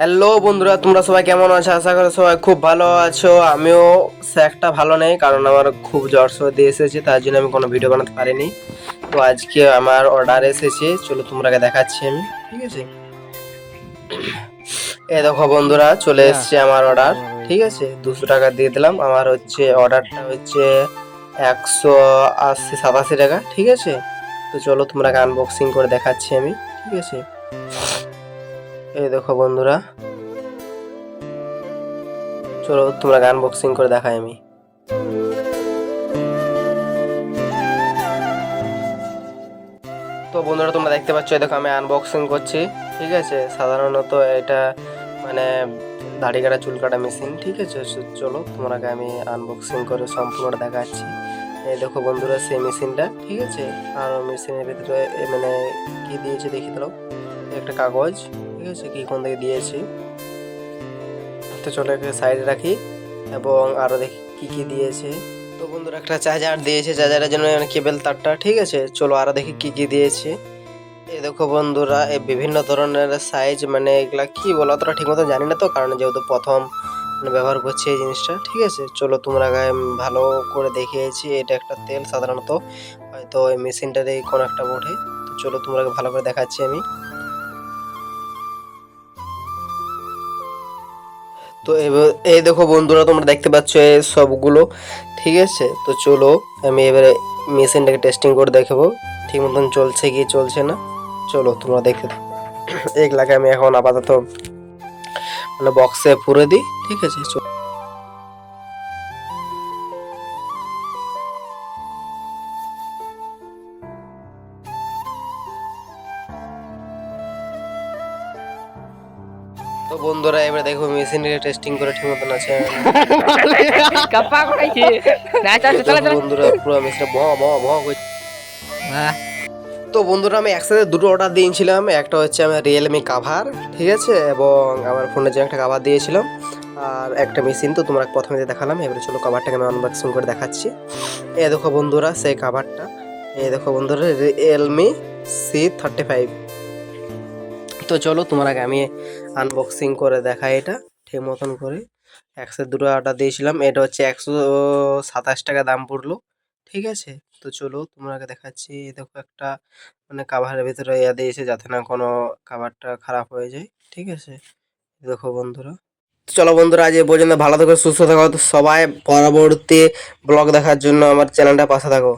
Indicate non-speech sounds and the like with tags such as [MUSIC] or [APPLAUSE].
Hello বন্ধুরা তোমরা সবাই কেমন আছো? আশা করি সবাই খুব ভালো আছো। আমিও সে একটা ভালো নেই কারণ আমার খুব জ্বর সর্দি এসেছে তার জন্য আমি কোনো ভিডিও বানাতে পারিনি। তো আজকে আমার অর্ডার এসেছে চলো তোমরাকে দেখাচ্ছি আমি ঠিক আছে? এ দেখো বন্ধুরা চলে এসেছে আমার অর্ডার ঠিক আছে? দুশো টাকা দিয়ে দিলাম আমার হচ্ছে অর্ডারটা হচ্ছে একশো আশি সাতাশি টাকা ঠিক আছে? তো চলো তোমরা আনবক্সিং করে দেখাচ্ছি আমি ঠিক আছে? এই দেখো বন্ধুরা। চলো, তোমরা গান বক্সিং করে দেখাই আমি। তো বন্ধুরা, তোমরা দেখতে পাচ্ছ দেখো আমি আনবক্সিং করছি, ঠিক আছে? সাধারণত এটা মানে দাড়ি কাটা, চুল কাটা মেশিন ঠিক আছে? চলো তোমাকে আমি আনবক্সিং করে সম্পূর্ণ দেখাচ্ছি। এই দেখো বন্ধুরা, সেই মেশিনটা ঠিক আছে? আর মেশিনের ভিতরে মানে কি দিয়েছে, দেখি দাও একটা কাগজ আছে কি কোন থেকে দিয়েছি। তো চলো একটা সাইডে রাখি এবং আরও দেখি কি কি দিয়েছে। তো বন্ধুরা, একটা চার্জার দিয়েছে চার্জারের জন্য কেবল তারটা, ঠিক আছে? চলো আরও দেখি কি কি দিয়েছে। এই দেখো বন্ধুরা, এই বিভিন্ন ধরনের সাইজ মানে এগুলা কি বলো, অতটা ঠিক মতো জানি না তো, কারণ যেহেতু প্রথম মানে ব্যবহার করছি এই জিনিসটা, ঠিক আছে? চলো তোমরা গায়ে ভালো করে দেখিয়েছি, এটা একটা তেল সাধারণত, হয়তো এই মেশিনটার এই কোনো একটা বোর্ডে তো চলো তোমরা ভালো করে দেখাচ্ছি আমি। তো এবার এই দেখো বন্ধুরা, তোমরা দেখতে পাচ্ছ এই সবগুলো, ঠিক আছে? তো চলো আমি এবারে মেশিনটাকে টেস্টিং করে দেখাবো। ঠিক মতন চলছে কি চলছে না? চলো তোমরা দেখতে এক [CLEARS THROAT] এগুলাকে আমি এখন আপাতত মানে বক্সে পুরে দিই, ঠিক আছে? তো বন্ধুরা এবারে দেখো মেশিনের টেস্টিং করে ঠিক মতন আছে। কাপা কইছি না বন্ধুরা পুরো মেশিন ভ ভ ভ করছে। হ্যাঁ তো বন্ধুরা আমি একসাথে দুটো অর্ডার দিয়েছিলাম। একটা হচ্ছে আমার রিয়েলমি কাভার ঠিক আছে? এবং আমার ফোনের জন্য একটা কাভার দিয়েছিলাম। আর একটা মেশিন তো তোমরা প্রথমে দেখালাম এবারে চলো কাভারটাকে আমি আনবক্সিং করে দেখাচ্ছি। এ দেখো বন্ধুরা সেই কাভারটা এ দেখো বন্ধুরা রিয়েলমি সি থার্টি ফাইভ তো চলো, তোমার আগে আমি আনবক্সিং করে দেখাই এটা, ঠিক মতন করে। একসাথে দুটো অর্ডার দিয়েছিলাম, এটা হচ্ছে একশো সাতাশ টাকা দাম পড়ল, ঠিক আছে? তো চলো তোমাকে দেখাচ্ছি এই দেখো একটা মানে কাভারের ভিতরে ইয়া দিয়েছে যাতে না কোনো কাভারটা খারাপ হয়ে যায়, ঠিক আছে? দেখো বন্ধুরা। চলো বন্ধুরা, আজ এ পর্যন্ত ভালো থাকো, সুস্থ থাকো, সবাই পরবর্তী ব্লগ দেখার জন্য আমার চ্যানেলটা পাশে থাকো।